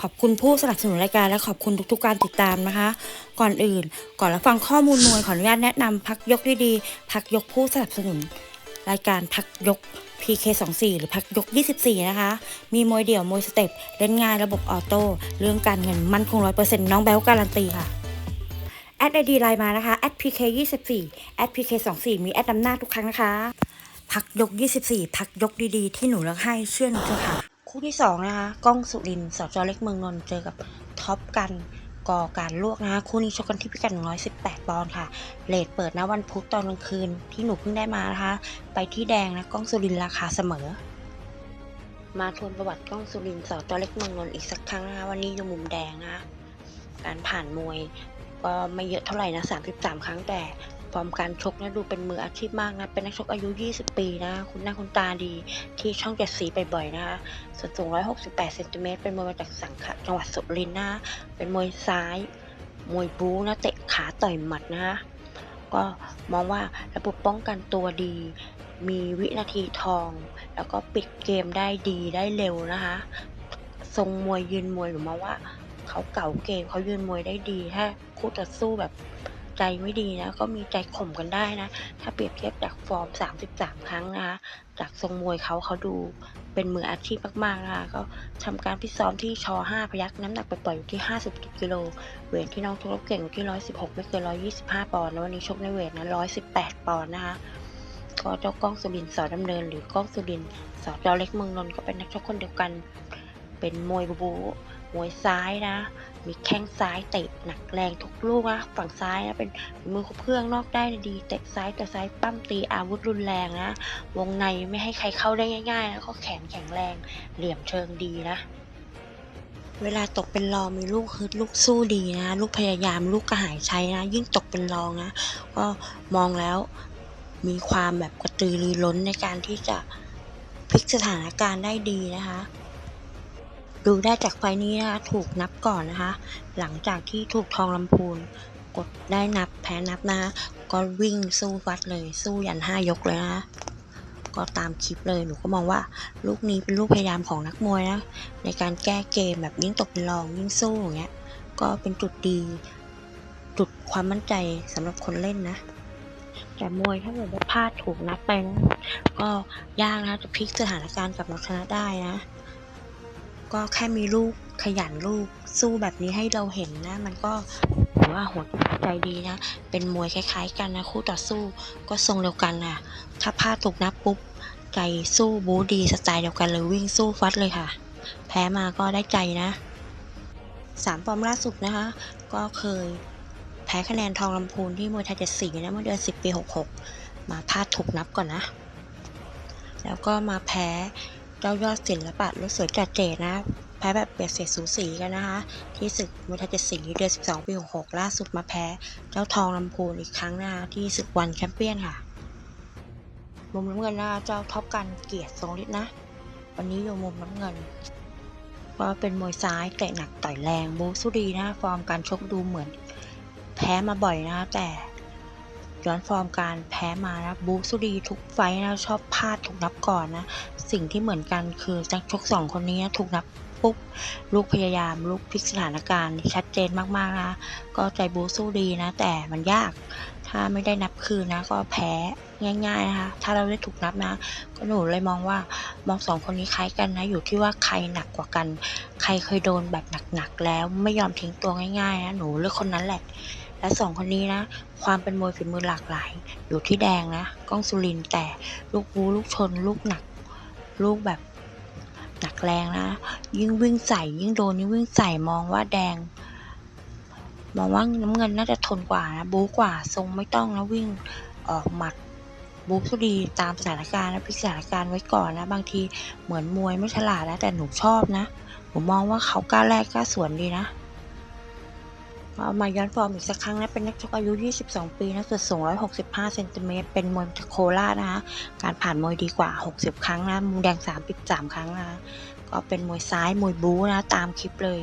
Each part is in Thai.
ขอบคุณผู้สนับสนุนรายการและขอบคุณทุกๆการติดตามนะคะ ก่อนอื่น ก่อนรับฟังข้อมูลมวยขออนุญาตแนะนำพักยกดีๆพักยกผู้สนับสนุน รายการพักยก PK24 หรือพักยก 24 นะคะ มีมวยเดี่ยวมวยสเต็ปเล่นง่ายระบบออโต้เรื่องการเงินมั่นคง 100%น้องแบลการันตีค่ะแอดไอดีไลน์มานะคะแอด PK24 แอด PK24 มีแอดนำหน้าทุกครั้งนะคะ พักยก 24 พักยกดีๆ ที่หนูเลือกให้เชื่อหนูเถอะค่ะ คู่ที่ 2 นะคะก้องสุรินสจเล็กเมืองนนท์เจอกับท็อปกันก่อการลวกนะคะคู่นี้ชกกันที่พิกัด 118 ปอนด์ค่ะเลทเปิดนะวันพุธตอนกลางคืนที่หนูเพิ่งได้มานะคะ ไปที่แดงนะก้องสุรินราคาเสมอ มาทวนประวัติก้องสุรินทร์สจเล็กเมืองนนท์อีกสักครั้งนะคะวันนี้อยู่มุมแดงนะคะการผ่านมวยก็ไม่เยอะเท่าไหร่นะ 33 ครั้งแต่ ฟอร์มการชกนะดูเป็นมืออาชีพมากนะ เป็นนักชกอายุ 20 ปีนะ คุณหน้าคุณตาดีที่ช่องเจ็ดสีบ่อยๆนะคะส่วนสูง 168เซนติเมตรเป็นมวยมาจากสังขะจังหวัดสุรินทร์นะ เป็นมวยซ้าย มวยบู๊นะ เตะขาต่อยหมัดนะคะก็มองว่าระบบป้องกันตัวดี มีวินาทีทอง แล้วก็ปิดเกมได้ดีได้เร็วนะคะ ทรงมวยยืนมวยหรือมองว่าเขาเก่าเกมเขายืนมวยได้ดีถ้าคู่ต่อสู้แบบ ใจไม่ดีนะ ก็มีใจข่มกันได้นะ ถ้าเปรียบเทียบจากฟอร์ม 33 ครั้งนะคะจากทรงมวยเขาเขาดูเป็นมืออาชีพมากๆนะคะก็ทำการพิซ้อมที่ชอ5พยักน้ำหนักไปปล่อยอยู่ที่50กิโลเวทที่น้องชกเก่งอยู่ที่ 116 ไม่เกิน 125 ปอนด์แล้ววันนี้ชกในเวทนะ 118 ปอนด์นะคะก็เจ้ากล้องสุรินสอดำเนิน หรือกล้องสุรินสอจอเล็กเมืองนนท์ก็เป็นนักชกคนเดียวกัน เป็นมวยบู๊มวยซ้ายนะ มีแข้งซ้ายเตะหนักแรงทุกลูกนะฝั่งซ้ายนะเป็นมือครบเครื่องนอกได้ดีเตะซ้ายแต่ซ้ายปั้มตีอาวุธรุนแรงนะวงในไม่ให้ใครเข้าได้ง่ายๆแล้วก็แขนแข็งแรงเหลี่ยมเชิงดีนะ เวลาตกเป็นรองมีลูกฮึดลูกสู้ดีนะ ลูกพยายามลูกกระหายใช้นะ ยิ่งตกเป็นรองนะก็มองแล้วมีความแบบกระตือรือร้นในการที่จะพลิกสถานการณ์ได้ดีนะคะ ดูได้จากไฟนี้นะคะถูกนับก่อนนะคะ หลังจากที่ถูกทองลำพูน กดได้นับแพ้นับนะคะก็วิ่งสู้วัดเลยสู้ยันห้ายกเลยนะคะก็ตามคลิปเลยหนูก็มองว่า ลูกนี้เป็นลูกพยายามของนักมวยนะในการแก้เกมแบบยิ่งตกเป็นรองยิ่งสู้อย่างเงี้ยก็เป็นจุดดี จุดความมั่นใจสำหรับคนเล่นนะ แต่มวยถ้าเกิดว่าพลาดถูกนับไปนะก็ยากนะจะพลิกสถานการณ์กลับมาชนะได้นะ ก็แค่มีลูกขยันลูกสู้แบบนี้ให้เราเห็นนะ มันก็ถือว่าหัวใจดีนะ เป็นมวยคล้าย ๆ กันนะคู่ต่อสู้ก็ทรงเดียวกันนะถ้าพลาดถูกนับปุ๊บใจสู้บูดีสไตล์เดียวกันเลยวิ่งสู้ฟัดเลยค่ะ แพ้มาก็ได้ใจนะสามฟอร์มล่าสุดนะคะ ก็เคยแพ้คะแนนทองลำพูนที่มวยไทยเจ็ดสีนะเมื่อเดือนสิบปีหกหกมาพลาดถูกนับก่อนนะ แล้วก็มาแพ้ เจ้ายอดศิลปะรถสวยจัดเจนะแพ้แบบเบียดเสียสูสีกันนะคะ ที่ศึกมวยไทยเจ็ดสีเดือน12 ปี66ล่าสุดมาแพ้ เจ้าทองลำพูนอีกครั้งนะคะที่ศึกวันแชมเปี้ยนค่ะ มุมน้ำเงินนะเจ้าท็อปกันเกียรติทรงฤทธิ์นะ วันนี้อยู่มุมน้ำเงินก็เป็นมวยซ้ายเตะหนักต่อยแรงบูสุดีนะฟอร์มการชกดูเหมือน แพ้มาบ่อยนะแต่ ย้อนฟอร์มการแพ้มานะบูสุดีทุกไฟท์นะชอบพลาดถูกนับก่อนนะสิ่งที่เหมือนกันคือนักชกสองคนนี้นะถูกนับปุ๊บลูกพยายามลูกพลิกสถานการณ์ ชัดเจนมากๆนะก็ใจบูสู้ดีนะ แต่มันยาก ถ้าไม่ได้นับคืนนะ ก็แพ้ง่ายๆนะคะ ถ้าเราได้ถูกนับนะ ก็หนูเลยมองว่ามองสองคนนี้คล้ายกันนะ อยู่ที่ว่าใครหนักกว่ากัน ใครเคยโดนแบบหนักๆแล้วไม่ยอมทิ้งตัวง่ายๆนะ หนูเลือกคนนั้นแหละ และสองคนนี้นะ ความเป็นมวยฝีมือหลากหลาย อยู่ที่แดงนะก้องสุรินแต่ลูกบูลูกชน ลูกหนัก ลูกแบบหนักแรงนะ ยิ่งวิ่งใส่ยิ่งโดนยิ่งวิ่งใส่มองว่าแดง มองว่าน้ำเงินน่าจะทนกว่านะบูกว่าทรงไม่ต้องนะวิ่งออกหมัดบู๊ก็ดีตามสถานการณ์นะพลิกสถาการณ์ไว้ก่อนนะ บางทีเหมือนมวยไม่ฉลาดแล้วแต่หนูชอบนะหนูมองว่าเขากล้าแลกกล้าสวนดีนะ เอามาย้อนฟอร์มอีกสักครั้งนะเป็นนักชกอายุ 22 ปีนะส่วนสูง 165 เซนติเมตร เป็นมวยโคราชนะคะ การผ่านมวยดีกว่า 60 ครั้งนะ มุมแดง 33 ครั้งนะ ก็เป็นมวยซ้าย มวยบู๊นะ ตามคลิปเลย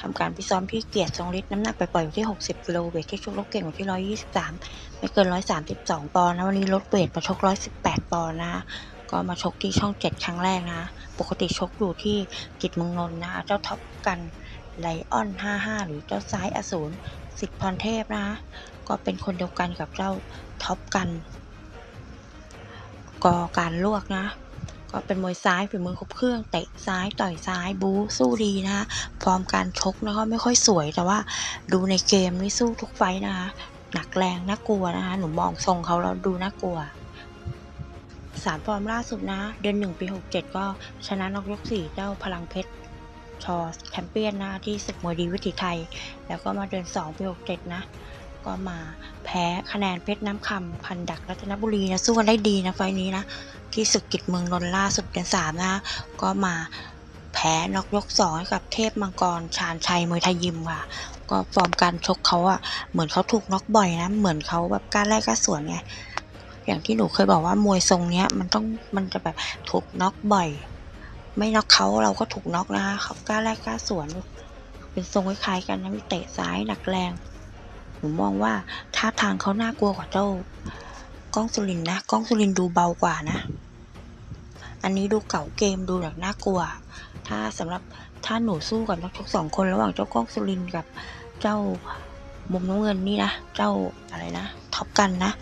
ทำการพิซ้อมที่เกียรติทรงฤทธิ์น้ำหนักไปปล่อยอยู่ที่ 60กิโลเวทที่ชกลดเก่งอยู่ที่ 123 ไม่เกิน 132 ปอนด์นะ วันนี้ลดเวทมาชก 118 ปอนด์นะก็มาชกที่ช่อง 7 ครั้งแรกนะ ปกติชกอยู่ที่กิจมงนนนะ เจ้าท็อปกัน ไลออน 55 หรือเจ้าซ้ายอสูรสิทธิพรเทพนะคะ ก็เป็นคนเดียวกันกับเจ้าท็อปกัน กอการลวกนะ ก็เป็นมวยซ้ายฝีมือครบเครื่องเตะซ้ายต่อยซ้ายบู๊สู้ดีนะคะฟอร์มการชกนะคะไม่ค่อยสวยแต่ว่าดูในเกมนี่สู้ทุกไฟต์นะคะหนักแรงน่ากลัวนะคะหนูมองทรงเขาแล้วดูน่ากลัวสามฟอร์มล่าสุดนะ เดือนหนึ่งปีหกเจ็ดก็ชนะนอกยกสี่เจ้าพลังเพชร ชอแชมเปี้ยนนะที่ศึกมวยดีวิถีไทย แล้วก็มาเดือนสองปีหกเจ็ดนะ ก็มาแพ้คะแนนเพชรน้ำคำพันดักรัตนบุรีนะสู้กันได้ดีนะไฟล์นี้นะ ที่ศึกกิจเมืองนนล่าสุดเดือนสามนะก็มาแพ้นอกยกสองให้กับเทพมังกรชาญชัยมวยไทยยิมค่ะ ก็ฟอร์มการชกเขาอะเหมือนเขาถูกน็อกบ่อยนะเหมือนเขาแบบกล้าแรกกล้าสวนไงอย่างที่หนูเคยบอกว่ามวยทรงเนี้ยมันต้องมันจะแบบถูกน็อกบ่อย ไม่น็อกเขาเราก็ถูกน็อกนะคะเขากล้าแรกกล้าสวน เป็นทรงคล้ายๆกันนะมีเตะซ้ายหนักแรงหนูมองว่าท่าทางเขาน่ากลัวกว่าเจ้ากล้องสุรินนะกล้องสุรินดูเบากว่านะ อันนี้ดูเก่าเกมดูแบบน่ากลัว ถ้าสำหรับถ้าหนูสู้กับนักชกสองคนระหว่างเจ้ากล้องสุรินกับเจ้ามุมน้ำเงินนี่นะ เจ้าอะไรนะท็อปกันนะ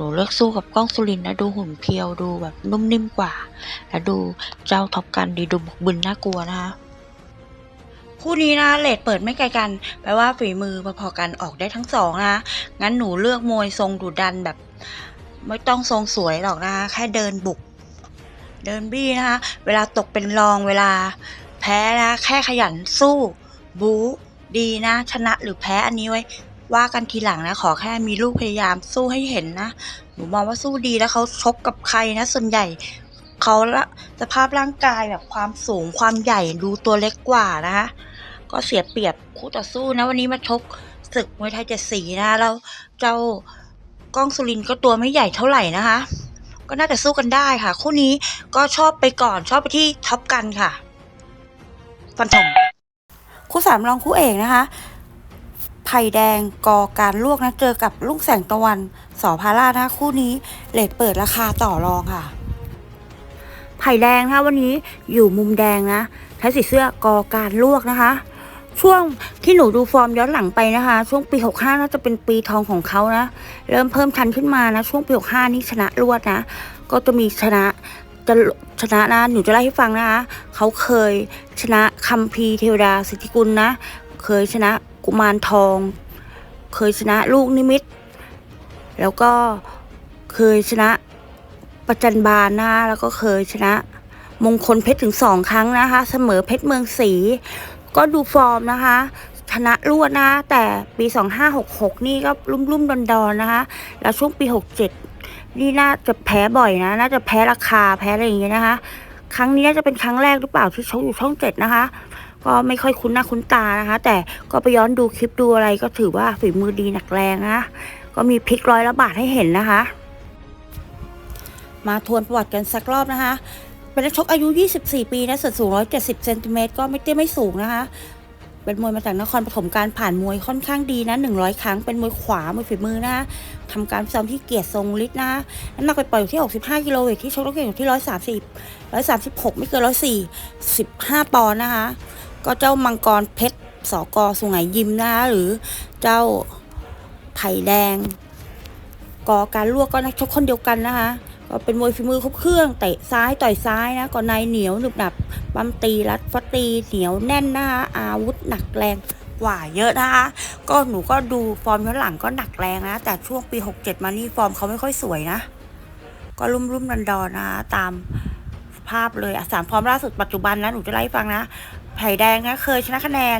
นูเลือกสู้กับกล้องสุรินนะดูหุ่นเพียวดูแบบนุ่มนิ่มกว่า แล้วดูเจ้าท็อปกันดีดูบุกบึนน่ากลัวนะคะคู่นี้นะเลดเปิดไม่ไกลกัน แปลว่าฝีมือพอๆกันออกได้ทั้งสองนะงั้นหนูเลือกมวยทรงดุดันแบบ ไม่ต้องทรงสวยหรอกนะคะแค่เดินบุก เดินบี้นะคะเวลาตกเป็นรองเวลา แพ้นะแค่ขยันสู้ บู๊ดีนะ ชนะหรือแพ้อันนี้ไว้ ว่ากันทีหลังนะขอแค่มีลูกพยายามสู้ให้เห็นนะหนูมองว่าสู้ดีแล้วเขาชกกับใครนะ ส่วนใหญ่เขาละสภาพร่างกายแบบความสูงความใหญ่ดูตัวเล็กกว่านะคะก็เสียเปรียบคู่ต่อสู้นะ วันนี้มาชกศึกมวยไทยเจ็ดสีนะแล้วเจ้าก้องสุรินทร์ก็ตัวไม่ใหญ่เท่าไหร่นะคะ ก็น่าจะสู้กันได้ค่ะ คู่นี้ก็ชอบไปก่อนชอบไปที่ท็อปกันค่ะ ฟันธงคู่สามรองคู่เอกนะคะ ไผ่แดงกอการลวกนะเจอกับลูกแสงตะวันสอพารานะคู่นี้เลทเปิดราคาต่อรองค่ะ ไผ่แดงนะคะวันนี้อยู่มุมแดงนะใช้สีเสื้อกอการลวกนะคะ ช่วงที่หนูดูฟอร์มย้อนหลังไปนะคะ ช่วงปี 65น่าจะเป็นปีทองของเขานะ เริ่มเพิ่มชันขึ้นมานะช่วงปี 65 นี่ชนะรวดนะ ก็จะมีชนะจะชนะนะหนูจะเล่าให้ฟังนะคะ เขาเคยชนะคัมพีเทวดาสิทธิกุลนะ เคยชนะ กุมารทอง เคยชนะลูกนิมิต แล้วก็เคยชนะประจันบานนะคะแล้วก็เคยชนะ มงคลเพชรถึงสองครั้งนะคะ เสมอเพชรเมืองศรีก็ดูฟอร์มนะคะชนะรวดนะ แต่ปี 2566 นี่ก็รุ่มรุ่มดอนดอนนะคะ แล้วช่วงปี 67 นี่น่าจะแพ้บ่อยนะ น่าจะแพ้ราคาแพ้อะไรอย่างเงี้ยนะคะ ครั้งนี้น่าจะเป็นครั้งแรกหรือเปล่าที่ชกอยู่ช่องเจ็ดนะคะ ก็ไม่ค่อยคุ้นหน้าคุ้นตานะคะ แต่ก็ไปย้อนดูคลิปดูอะไรก็ถือว่าฝีมือดีหนักแรงนะ ก็มีพลิกร้อยละบาทให้เห็นนะคะ มาทวนประวัติกันสักรอบนะคะ เป็นนักชกอายุ 24 ปีนะส่วนสูง 170 เซนติเมตรก็ไม่เตี้ยไม่สูงนะคะเป็นมวยมาจากนครปฐมการผ่านมวยค่อนข้างดีนะ 100 ครั้งเป็นมวยขวามวยฝีมือนะทำการซ้อมที่เกียรติทรงฤทธิ์นะน้ำหนักไปปล่อยอยู่ที่ 65 กิโลเวทที่ชกต้องเก่งอยู่ที่ 130 136 ไม่เกิน 104 15 ปอนด์นะคะ ก็เจ้ามังกรเพชรสกสุไหงยิมนะคะหรือเจ้าไผ่แดงกอการลวกก็นักชกคนเดียวกันนะคะ ก็เป็นมวยฝีมือครบเครื่องเตะซ้ายต่อยซ้ายนะก็ในเหนียวหนึบหนับปั๊มตีรัดฟัดตีเหนียวแน่นนะคะอาวุธหนักแรงกว่าเยอะนะคะ ก็หนูก็ดูฟอร์มย้อนหลังก็หนักแรงนะ แต่ช่วงปี 67 มานี่ฟอร์มเขาไม่ค่อยสวยนะ ก็รุ่มรุ่มดอนดอนนะคะตามภาพเลยอะสามฟอร์มล่าสุดปัจจุบันนะ หนูจะไล่าให้ฟังนะ ไผ่แดงนะเคยชนะคะแนน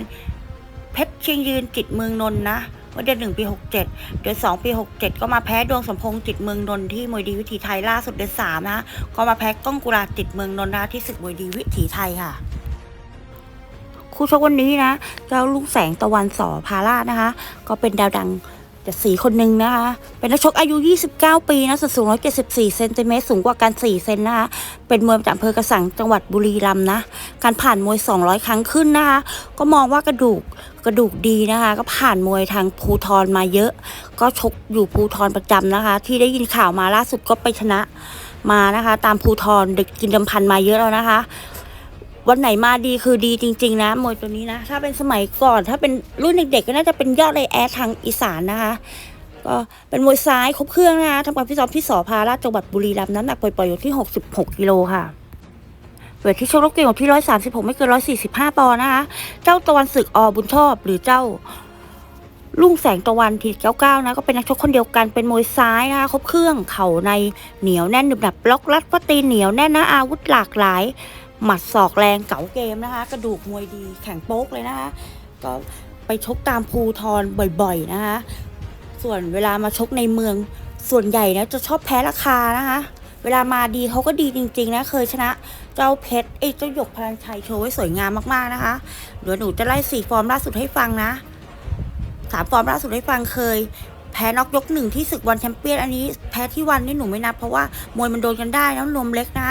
เพชรเชียงยืนจิตเมืองนนท์นะเมื่อเดือนหนึ่งปี 67 เดือนสองปี 67 ก็มาแพ้ดวงสมพงษ์จิตเมืองนนท์ที่มวยดีวิถีไทยล่าสุดเดือนสามนะ ก็มาแพ้ก้องกุลาจิตเมืองนนท์นะที่ศึกมวยดีวิถีไทยค่ะ คู่ชกวันนี้นะเจ้าลุงแสงตะวันสอพารานะคะ ก็เป็นดาวดัง จากสีคนหนึ่งนะคะ เป็นนักชกอายุ 29 ปีนะส่วนสูง 174 เซนติเมตร สูงกว่ากัน 4 เซนนะคะ เป็นมวยจากอำเภอกระสังจังหวัดบุรีรัมย์นะ การผ่านมวย 200 ครั้งขึ้นนะคะ ก็มองว่ากระดูกกระดูกดีนะคะ ก็ผ่านมวยทางภูทรมาเยอะ ก็ชกอยู่ภูทรประจำนะคะ ที่ได้ยินข่าวมาล่าสุดก็ไปชนะมานะคะ ตามภูทรเด็กกินดำพันมาเยอะแล้วนะคะ วันไหนมาดีคือดีจริง ๆ นะมวยตัวนี้นะ ถ้าเป็นสมัยก่อน ถ้าเป็นรุ่นเด็กๆก็น่าจะเป็นยอดเลยแอร์ทางอีสานนะคะ ก็เป็นมวยซ้ายครบเครื่องนะคะทำการพิซ้อมที่สอพาราชจังหวัดบุรีรัมย์น้ำหนักปล่อยๆอยู่ที่ 66กิโลค่ะเวทที่ชกรบเก่งอยู่ที่ 136 ไม่เกิน 145 ปอนด์นะคะ เจ้าตะวันศึกอบุญชอบหรือเจ้าลุ่งแสงตะวันทีเก้าเก้านะ ก็เป็นนักชกคนเดียวกันเป็นมวยซ้ายนะคะครบเครื่องเข่าในเหนียวแน่นหนึบหนับล็อกรัดก็ตีเหนียวแน่นนะอาวุธหลากหลาย หมัดศอกแรงเก๋าเกมนะคะ กระดูกมวยดีแข็งโป๊กเลยนะคะ ก็ไปชกตามภูทรบ่อยๆนะคะ ส่วนเวลามาชกในเมืองส่วนใหญ่นะจะชอบแพ้ราคานะคะ เวลามาดีเขาก็ดีจริงๆนะเคยชนะเจ้าเพชรเอ้เจ้าหยกพลันชัยโชว์ไว้สวยงามมากๆนะคะเดี๋ยวหนูจะไล่สี่ฟอร์มล่าสุดให้ฟังนะสามฟอร์มล่าสุดให้ฟังเคยแพ้น็อกยกหนึ่งที่ศึกวันแชมเปี้ยนอันนี้แพ้ที่วันนี่หนูไม่นับเพราะว่ามวยมันโดนกันได้แล้วนมเล็กนะ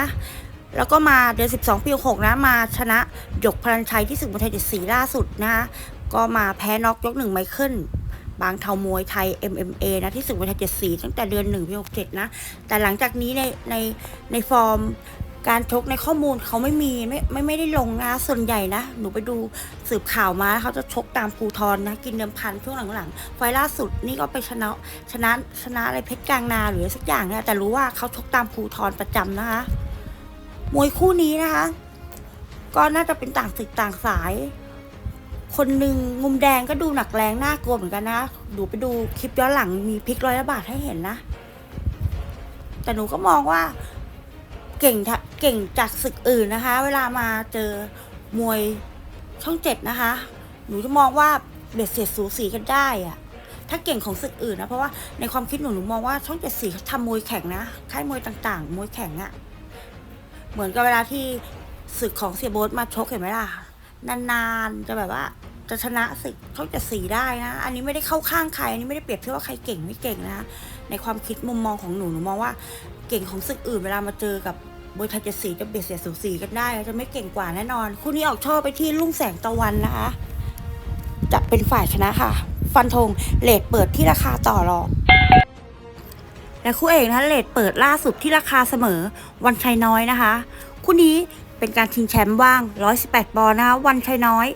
แล้วก็มาเดือน 12 ปี6นะมาชนะหยกพลันชัยที่ศึกมวยไทยเจ็ดสีล่าสุดนะก็มาแพ้น็อกยกหนึ่งไมเคิลบางเทามวยไทย MMA นะที่ศึกมวยไทยเจ็ดสีตั้งแต่เดือนหนึ่งปีหกเจ็ดนะ แต่หลังจากนี้ในในในฟอร์มการชกในข้อมูลเขาไม่มีไม่ไม่ไม่ได้ลงนะส่วนใหญ่นะ หนูไปดูสืบข่าวมาเขาจะชกตามภูทรนะกินเดิมพันช่วงหลังๆไฟล่าสุดนี่ก็ไปชนะชนะชนะอะไรเพชรกลางนาหรือสักอย่างเนี่ยแต่รู้ว่าเขาชกตามภูทรประจำนะคะ มวยคู่นี้นะคะ ก็น่าจะเป็นต่างศึกต่างสาย คนหนึ่งมุมแดงก็ดูหนักแรงน่ากลัวเหมือนกันนะดูไปดูคลิปย้อนหลังมีพลิกร้อยละบาทให้เห็นนะ แต่หนูก็มองว่าเก่งทะเก่งจากศึกอื่นนะคะ เวลามาเจอมวยช่องเจ็ดนะคะ หนูจะมองว่าเบ็ดเสียดสูสีกันได้อะถ้าเก่งของศึกอื่นนะ เพราะว่าในความคิดหนูหนูมองว่าช่องเจ็ดสีทำมวยแข่งนะ ค่ายมวยต่างๆ มวยแข่งอะ เหมือนกับเวลาที่ศึกของเสียโบ๊ทมาชกเห็นไหมล่ะ นานๆจะแบบว่าจะชนะศึกเขาจะสีได้นะ อันนี้ไม่ได้เข้าข้างใคร อันนี้ไม่ได้เปรียบเทียบว่าใครเก่งไม่เก่งนะ ในความคิดมุมมองของหนูหนูมองว่าเก่งของศึกอื่นเวลามาเจอกับมวยไทยจะสีจะเบียดเสียดสูสีกันได้ จะไม่เก่งกว่าแน่นอน คู่นี้ออกช่อไปที่ลุ่งแสงตะวันนะคะ จะเป็นฝ่ายชนะค่ะ ฟันธงเลทเปิดที่ราคาต่อรอง และคู่เอกนะคะเลทเปิดล่าสุดที่ราคาเสมอวันชัยน้อยนะคะ คู่นี้เป็นการชิงแชมป์ว่าง 118ปอนด์นะคะวันชัยน้อย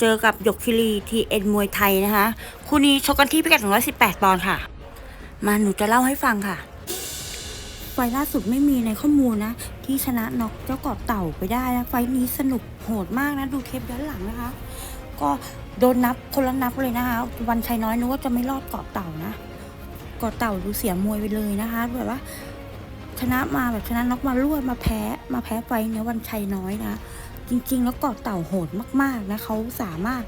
เจอกับหยกคิรีทีเอ็นมวยไทยนะคะ คู่นี้ชกกันที่พิกัด118ปอนด์ค่ะ มาหนูจะเล่าให้ฟังค่ะไฟล่าสุดไม่มีในข้อมูลนะ ที่ชนะน็อกเจ้ากอบเต่าไปได้นะไฟนี้สนุกโหดมากนะ ดูเทปย้อนหลังนะคะ ก็โดนนับคนละนับเลยนะคะ วันชัยน้อยนึกว่าจะไม่รอดเกาะเต่านะ เกาะเต่าดูเสียมวยไปเลยนะคะแบบว่าชนะมาแบบชนะน็อกมารวดมาแพ้มาแพ้ไฟเนี้ยวันชัยน้อยนะ จริง ๆ แล้วกาะเต่าโหดมากๆนะเขาสามารถ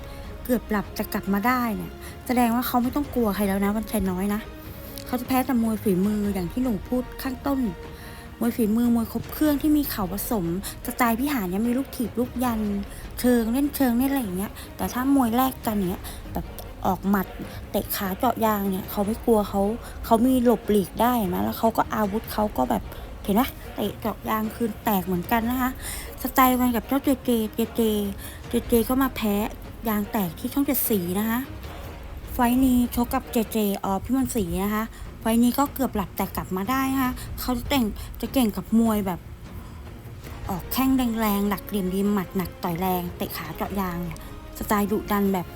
เกือบหลับจะกลับมาได้เนี่ย แสดงว่าเขาไม่ต้องกลัวใครแล้วนะวันชัยน้อยนะเขาจะแพ้แต่มวยฝีมืออย่างที่หนูพูดข้างต้นมวยฝีมือมวยครบเครื่องที่มีเข่าผสมสไตล์พี่หาเนี่ยมีลูกถีบลูกยัน เชิงเล่นเชิงเล่นอะไรอย่างเงี้ยแต่ถ้ามวยแรกกันเนี้ยแบบ ออกหมัดเตะขาเจาะยางเนี่ยเขาไม่กลัวเขาเขามีหลบหลีกได้นไหมแล้วเขาก็อาวุธเขาก็แบบเห็นไหมเตะเจาะยางคืนแตกเหมือนกันนะคะสไตล์กันกับเจ้าเจเจเจเจเจเจก็มาแพ้ยางแตกที่ช่องเจ็ดสีนะคะไฟนี้ชกกับเจเจออพี่มนต์ศรีนะคะไฟนี้ก็เกือบหลับแต่กลับมาได้นะคะเขาจะแต่งจะเก่งกับมวยแบบออกแข้งแรงๆ หลักเหลี่ยมดีหมัดหนักต่อยแรง เตะขาเจาะยางเนี่ยสไตล์ดุดันแบบ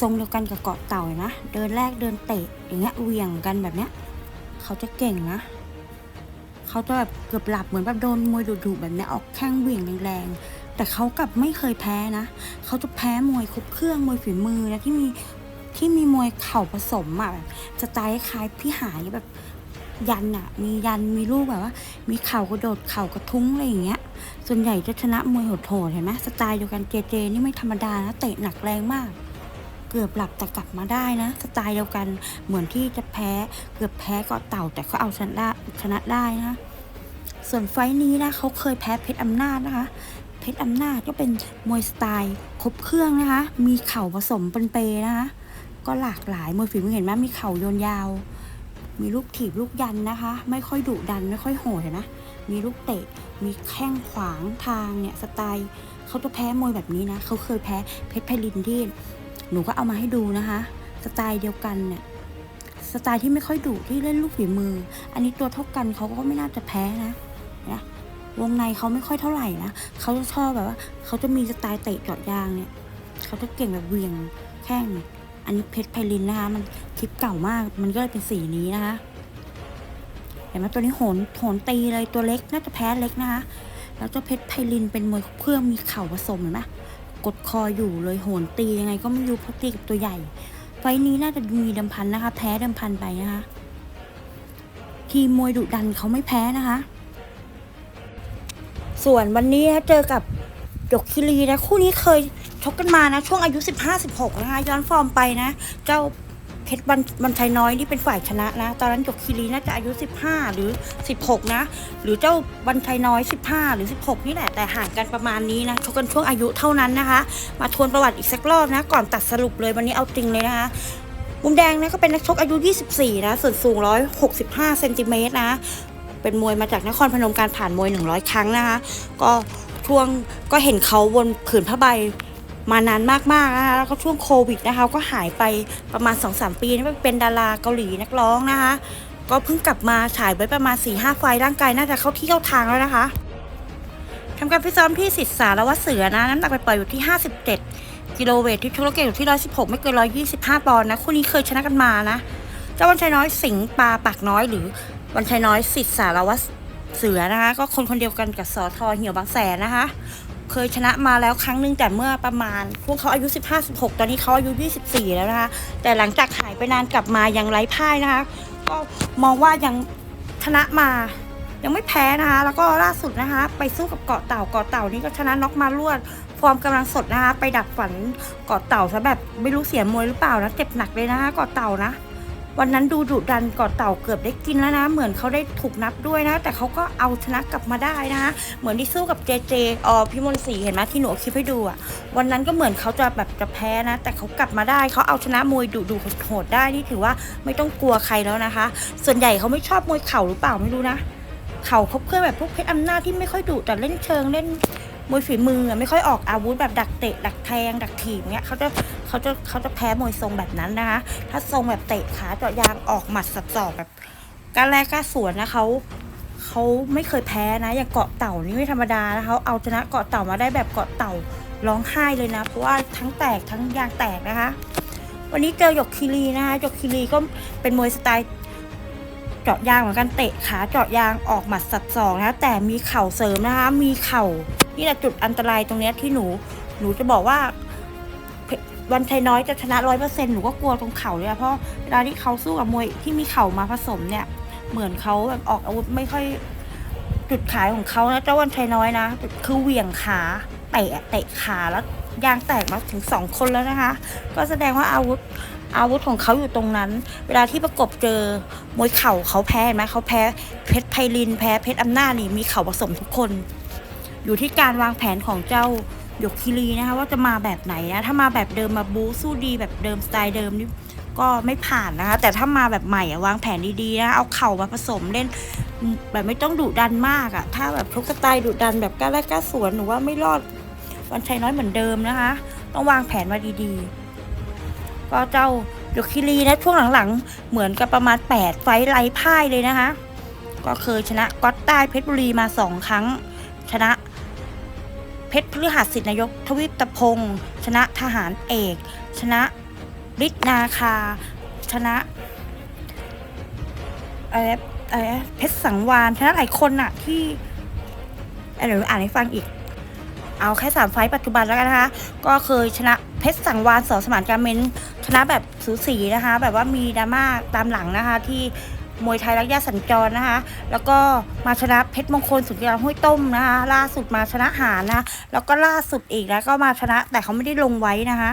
ทรงเดียวกันกับเกาะเต่าเลยนะ เดินแรกเดินเตะอย่างเงี้ยเหวี่ยงกันแบบเนี้ยเขาจะเก่งนะเขาจะแบบเกือบหลับเหมือนแบบโดนมวยดุๆแบบเนี้ยออกแข้งเหวี่ยงแรงๆแต่เขากลับไม่เคยแพ้นะเขาจะแพ้มวยครบเครื่องมวยฝีมือนะที่มีที่มีมวยเข่าผสมอะแบบสไตล์คล้ายพี่หายแบบยันอะมียันมีลูกแบบว่า มีเข่ากระโดดเข่ากระทุ้งอะไรอย่างเงี้ย ส่วนใหญ่จะชนะมวยโหดๆเห็นไหมสไตล์เดียวกันเจเจนี่ไม่ธรรมดานะเตะหนักแรงมาก เกือบหลับแต่กลับมาได้นะสไตล์เดียวกันเหมือนที่จะแพ้ เกือบแพ้กาะเต่าแต่เขาเอาชนะชนะได้นะ ส่วนไฟนี้นะเขาเคยแพ้เพชรอำนาจนะคะ เพชรอำนาจก็เป็นมวยสไตล์ครบเครื่องนะคะ มีเข่าผสมเป็นเปนะคะก็หลากหลายมวยฝีมือเห็นไหมมีเข่าโยนยาว มีลูกถีบลูกยันนะคะ ไม่ค่อยดุดันไม่ค่อยโหดเห็นนะมีลูกเตะ มีแข้งขวางทางเนี่ยสไตล์เขาจะแพ้มวยแบบนี้นะ เขาเคยแพ้เพชรไพลินที่ หนูก็เอามาให้ดูนะคะ สไตล์เดียวกันเนี่ยสไตล์ที่ไม่ค่อยดุที่เล่นลูกฝีมือ อันนี้ตัวเท่ากันเขาก็ไม่น่าจะแพ้นะนะวงในเขาไม่ค่อยเท่าไหร่นะเขาจะชอบแบบว่าเขาจะมีสไตล์เตะเจอดยางเนี่ยเขาจะเก่งแบบเวียงแข้งอันนี้เพชรไพลินนะคะ มันคลิปเก่ามาก มันก็เลยเป็นสีนี้นะคะเห็นไหมตัวนี้โหนโหนตีเลยตัวเล็กน่าจะแพ้เล็กนะคะแล้วเจ้าเพชรไพลินเป็นมวยเครื่องมีเข่าผสมเห็นไหม กดคออยู่เลยโหนตียังไงก็ไม่รู้เพราะตีกับตัวใหญ่ ไฟนี้น่าจะมีเดิมพันนะคะแพ้เดิมพันไปนะคะทีมมวยดุดันเขาไม่แพ้นะคะ ส่วนวันนี้เจอกับหยกคิรีนะคู่นี้เคยชกกันมานะ ช่วงอายุ 15-16 นะคะ ย้อนฟอร์มไปนะ เจ้า เพชรบันบันชัยน้อยนี่เป็นฝ่ายชนะนะ ตอนนั้นหยกคิรีน่าจะอายุ 15 หรือ 16 นะ หรือเจ้าบันชัยน้อย 15 หรือ 16 นี่แหละ แต่ห่างกันประมาณนี้นะชกกันช่วงอายุเท่านั้นนะคะ มาทวนประวัติอีกสักรอบนะ ก่อนตัดสรุปเลยวันนี้เอาจริงเลยนะคะมุมแดงนะก็เป็นนักชกอายุ 24 นะ ส่วนสูง 165 เซนติเมตรนะ เป็นมวยมาจากนครพนมการผ่านมวย 100 ครั้งนะคะ ก็ช่วงก็เห็นเขาบนผืนผ้าใบ มานานมากๆนะคะแล้วก็ช่วงโควิดนะคะ ก็หายไปประมาณ 2-3 ปีนะเป็นดาราเกาหลีนักร้องนะคะ ก็เพิ่งกลับมาฉายไว้ประมาณ 4-5 ไฟล์ร่างกายน่าจะเข้าที่เข้าทางแล้วนะคะทำการฟิตซ้อมที่สิทธิสารวัตรเสือนะ น้ำหนักไปปล่อยอยู่ที่ 57 กิโลเวทที่ชกโลเกตอยู่ที่ 116 ไม่เกิน 125 ปอนด์นะคู่นี้เคยชนะกันมานะเจ้าวันชัยน้อยสิงปลาปากน้อยหรือวันชัยน้อยสิทธิสารวัตรเสือนะคะ ก็คนคนเดียวกันกับสอทอเหี่ยวบางแสนนะคะ เคยชนะมาแล้วครั้งหนึ่งแต่เมื่อประมาณ พวกเขาอายุ 15 16 ตอนนี้เขาอายุ 24 แล้วนะคะ แต่หลังจากหายไปนานกลับมายังไร้พ่ายนะคะ ก็มองว่ายังชนะมา ยังไม่แพ้นะคะ แล้วก็ล่าสุดนะคะ ไปสู้กับเกาะเต่าเกาะเต่านี่ก็ชนะน็อกมารวดฟอร์มกำลังสดนะคะ ไปดักฝันเกาะเต่าซะแบบไม่รู้เสียมวยหรือเปล่านะเจ็บหนักเลยนะคะเกาะเต่านะ วันนั้นดูดุดันกาะเต่าเกือบได้กินแล้วนะ เหมือนเขาได้ถูกนับด้วยนะ แต่เขาก็เอาชนะกลับมาได้นะ เหมือนที่สู้กับเจเจออพี่มนศรีเห็นไหมที่หนูคลิปให้ดูอะวันนั้นก็เหมือนเขาจะแบบจะแพ้นะ แต่เขากลับมาได้เขาเอาชนะมวยดุดุโหดได้นี่ถือว่าไม่ต้องกลัวใครแล้วนะคะ ส่วนใหญ่เขาไม่ชอบมวยเข่าหรือเปล่าไม่รู้นะเข่าเขาเพื่อแบบพวกเพชรอำนาจที่ไม่ค่อยดุแต่เล่นเชิงเล่นมวยฝีมือไม่ค่อยออกอาวุธแบบดักเตะดักแทงดักถีบเงี้ยเขาจะ เขาจะเขาจะแพ้มวยทรงแบบนั้นนะคะ ถ้าทรงแบบเตะขาเจาะยางออกหมัดสับศอกแบบการแรกกล้าสวนนะเขาเขาไม่เคยแพ้นะ อย่างเกาะเต่านี่ไม่ธรรมดานะเขาเอาชนะเกาะเต่ามาได้แบบเกาะเต่าร้องไห้เลยนะ เพราะว่าทั้งแตกทั้งยางแตกนะคะ วันนี้เจอหยกคิรีนะคะหยกคิรีก็เป็นมวยสไตล์เจาะยางเหมือนกันเตะขาเจาะยางออกหมัดสับสองนะะแต่มีเข่าเสริมนะคะ มีเข่านี่แหละจุดอันตรายตรงเนี้ยที่หนู หนูจะบอกว่า วันชัยน้อยจะชนะร้อยเปอร์เซ็นหนูก็กลัวตรงเข่าเลยอะเพราะเวลาที่เขาสู้กับมวยที่มีเข่ามาผสมเนี่ย เหมือนเขาแบบออกอาวุธไม่ค่อยจุดขายของเขานะเจ้าวันชัยน้อยนะคือเหวี่ยงขาเตะเตะขาแล้วยางแตกมาถึงสองคนแล้วนะคะ ก็แสดงว่าอาวุธอาวุธของเขาอยู่ตรงนั้น เวลาที่ประกบเจอมวยเข่าเขาแพ้ไหมเขาแพ้เพชรไพลินแพ้เพชรอำนาจนี่มีเข่าผสมทุกคน อยู่ที่การวางแผนของเจ้า หยกคิรีนะคะ ว่าจะมาแบบไหนนะ ถ้ามาแบบเดิมมาบูสู้ดีแบบเดิมสไตล์เดิมนี่ก็ไม่ผ่านนะคะ แต่ถ้ามาแบบใหม่วางแผนดีๆนะเอาเข่ามาผสมเล่นแบบไม่ต้องดุดันมากอะถ้าแบบชกสไตล์ดุดันแบบกล้าแรกกล้าสวนหนูว่าไม่รอดวันชัยน้อยเหมือนเดิมนะคะ ต้องวางแผนมาดีๆ ก็เจ้าหยกคิรีนะช่วงหลังๆ เหมือนกับประมาณ 8 ไฟท์ไร้พ่ายเลยนะคะ ก็เคยชนะก๊อตใต้เพชรบุรีมาสองครั้ง ชนะ เพชรพฤหัสสิทธินายก ทวิปตะพงศ์ชนะทหารเอก ชนะฤทธนาคา ชนะอะไรอะไรเพชรสังวานชนะหลายคนอะที่เอ่อเดี๋ยวอ่านให้ฟังอีก เอาแค่สามไฟปัจจุบันแล้วกันนะคะ ก็เคยชนะเพชรสังวานสอสมานการเมนชนะแบบสูสีนะคะ แบบว่ามีดราม่าตามหลังนะคะที่ มวยไทยรักยาสัญจรนะคะ แล้วก็มาชนะเพชรมงคลสุดยอดห้วยต้มนะคะล่าสุดมาชนะหานะ แล้วก็ล่าสุดอีกแล้วก็มาชนะแต่เขาไม่ได้ลงไว้นะคะ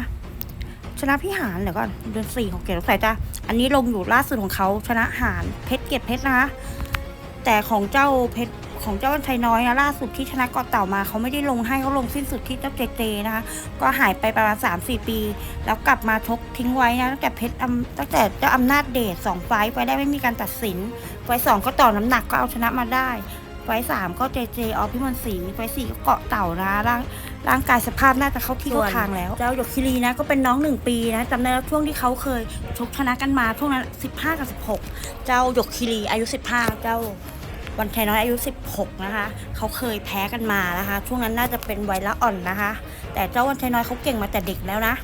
ชนะพี่หานเดี๋ยวก่อนเดือนสี่ของเกียรติสายจ้าอันนี้ลงอยู่ล่าสุดของเขาชนะหานเพชรเกียรติเพชรนะคะ แต่ของเจ้าเพชร ของเจ้าวันชัยน้อยนะล่าสุดที่ชนะเกาะเต่ามาเขาไม่ได้ลงให้เขาลงสิ้นสุดที่เจ้าเจเจนะคะ ก็หายไปประมาณ 3 4 ปี แล้วกลับมาชกทิ้งไว้นะตั้งแต่เพชรตั้งแต่เจ้าอำนาจเดชสองไฟไฟได้ไม่มีการตัดสิน ไฟต์สองก็ต่อน้ำหนักก็เอาชนะมาได้ ไฟต์สามก็เจเจออพิมลศรีไฟต์สี่ก็เกาะเต่านะร่างร่างกายสภาพน่าจะเข้าที่เข้าทางแล้ว เจ้าหยกคิรีนะก็เป็นน้องหนึ่งปีนะจำได้แล้วช่วงที่เขาเคยชกชนะกันมาช่วงนั้น15 กับ 16 เจ้าหยกคิรีอายุ 15 เจ้า วันชัยน้อยอายุ 16 นะคะ เขาเคยแพ้กันมานะคะ ช่วงนั้นน่าจะเป็นวัยละอ่อนนะคะ แต่เจ้าวันชัยน้อยเขาเก่งมาแต่เด็กแล้วนะ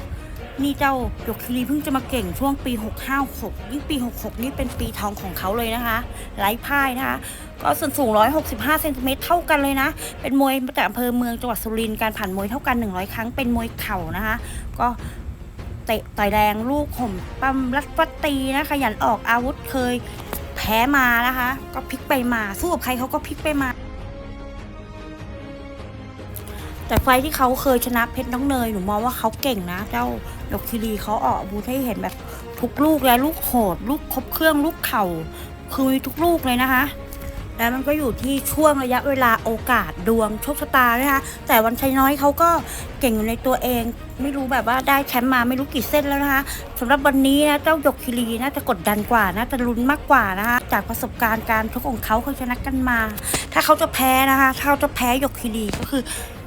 นี่เจ้าหยกคิรีเพิ่งจะมาเก่งช่วงปี 656 ยิ่งปี 66 นี่เป็นปีทองของเขาเลยนะคะ ไร้พ่ายนะคะ ก็ส่วนสูง 165 เซนติเมตรเท่ากันเลยนะ เป็นมวยมาจากอำเภอเมืองจังหวัดสุรินทร์ การผ่านมวยเท่ากัน 100 ครั้ง เป็นมวยเข่านะคะ ก็เตะต่อยแรงลูกข่มปั้มรัดฟัดตีนะขยันออกอาวุธเคย แพ้มานะคะ ก็พลิกไปมา สู้กับใครเขาก็พลิกไปมา แต่ไฟที่เขาเคยชนะเพชรน้องเนยหนูมองว่าเขาเก่งนะ เจ้าดอกคิรีเขาออกอาวุธให้เห็นแบบทุกลูกเลยลูกโหด ลูกครบเครื่องลูกเข่าคือมีทุกลูกเลยนะคะ แล้วมันก็อยู่ที่ช่วงระยะเวลาโอกาสดวงโชคชะตานะคะแต่วันชัยน้อยเขาก็เก่งอยู่ในตัวเอง ไม่รู้แบบว่าได้แชมป์มาไม่รู้กี่เส้นแล้วนะคะสำหรับวันนี้นะเจ้าหยกคิรีน่าจะกดดันกว่าน่าจะลุ้นมากกว่านะคะจากประสบการณ์การชกของเขาเขาชนะกันมา ถ้าเขาจะแพ้นะคะถ้าเขาจะแพ้หยกคิรีก็คือ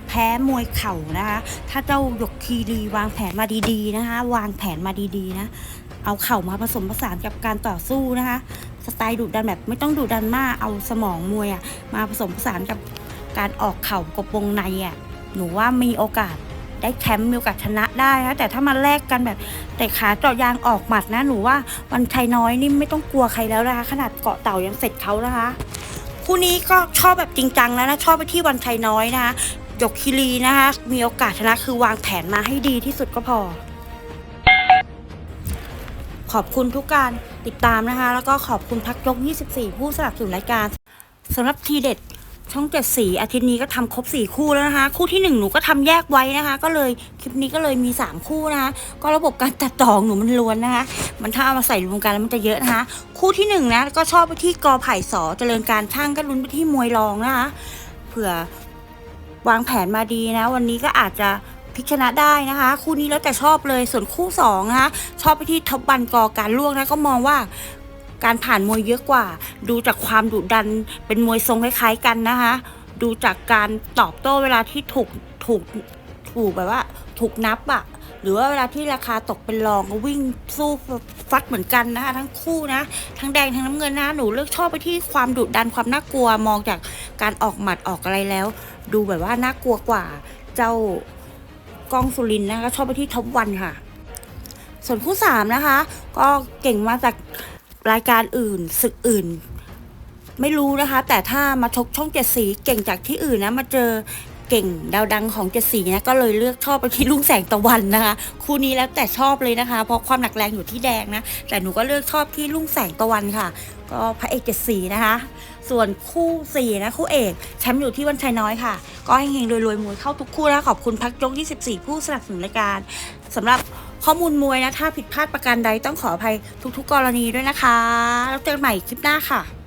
แพ้มวยเข่านะคะ ถ้าเจ้าหยกคีรีวางแผนมาดีๆนะคะ วางแผนมาดีๆนะ เอาเข่ามาผสมผสานกับการต่อสู้นะคะ สไตล์ดุดันแบบไม่ต้องดุดันมากเอาสมองมวยอะมาผสมผสานกับการออกเข่ากบวงในอะหนูว่ามีโอกาสได้แชมป์มีโอกาสชนะได้นะแต่ถ้ามาแลกกันแบบแต่ขาเจาะยางออกหมัดนะหนูว่าวันชัยน้อยนี่ไม่ต้องกลัวใครแล้วนะคะ ขนาดเกาะเต่ายังเสร็จเขานะคะ คู่นี้ก็ชอบแบบจริงจังแล้วนะชอบไปที่วันชัยน้อยนะคะยกคิรีนะคะ มีโอกาสชนะคือวางแผนมาให้ดีที่สุดก็พอ ขอบคุณทุกการ ติดตามนะคะ แล้วก็ขอบคุณพักยก 24 ผู้สนับสนุนรายการสำหรับทีเด็ดช่องเจ็ดสีอาทิตย์นี้ก็ทำครบ4คู่แล้วนะคะ คู่ที่1หนูก็ทำแยกไว้นะคะ ก็เลยคลิปนี้ก็เลยมี3คู่นะคะ ก็ระบบการตัดต่อของหนูมันล้วนนะคะ มันถ้าเอามาใส่รวมกันแล้วมันจะเยอะนะคะ คู่ที่หนึ่งนะก็ชอบไปที่กอไผ่สอเจริญการช่างก็ลุ้นไปที่มวยรองนะคะเผื่อวางแผนมาดีนะ วันนี้ก็อาจจะ พลิกชนะได้นะคะ คู่นี้แล้วแต่ชอบเลยส่วนคู่สองนะคะชอบไปที่ท็อปบันกอการล่วงนะก็มองว่าการผ่านมวยเยอะกว่า ดูจากความดุดันเป็นมวยทรงคล้ายๆกันนะคะ ดูจากการตอบโต้เวลาที่ถูกถูกถูกแบบว่า ถูกนับอะหรือว่าเวลาที่ราคาตกเป็นรองก็วิ่งสู้ฟัดเหมือนกันนะคะทั้งคู่นะ ทั้งแดงทั้งน้ำเงินนะหนูเลือกชอบไปที่ความดุดันความน่ากลัวมองจากการออกหมัดออกอะไรแล้ว ดูแบบว่าน่ากลัวกว่าเจ้า กล้องสุรินนะคะชอบไปที่ท็อปวันค่ะ ส่วนคู่สามนะคะ ก็เก่งมาจากรายการอื่นศึกอื่น ไม่รู้นะคะ แต่ถ้ามาชกช่องเจ็ดสีเก่งจากที่อื่นนะมาเจอเก่งดาวดังของเจ็ดสีนะก็เลยเลือกชอบไปที่ลุงแสงตะวันนะคะ คู่นี้แล้วแต่ชอบเลยนะคะ เพราะความหนักแรงอยู่ที่แดงนะ แต่หนูก็เลือกชอบที่ลุงแสงตะวันค่ะ ก็พระเอกเจ็ดสีนะคะ ส่วนคู่สี่นะคู่เอกแชมป์อยู่ที่วันชัยน้อยค่ะ ก็เฮงๆรวยๆมวยเข้าทุกคู่นะขอบคุณพักยก 24 ผู้สนับสนุนรายการสำหรับข้อมูลมวยนะ ถ้าผิดพลาดประการใดต้องขออภัยทุกๆกรณีด้วยนะคะ แล้วเจอกันใหม่คลิปหน้าค่ะ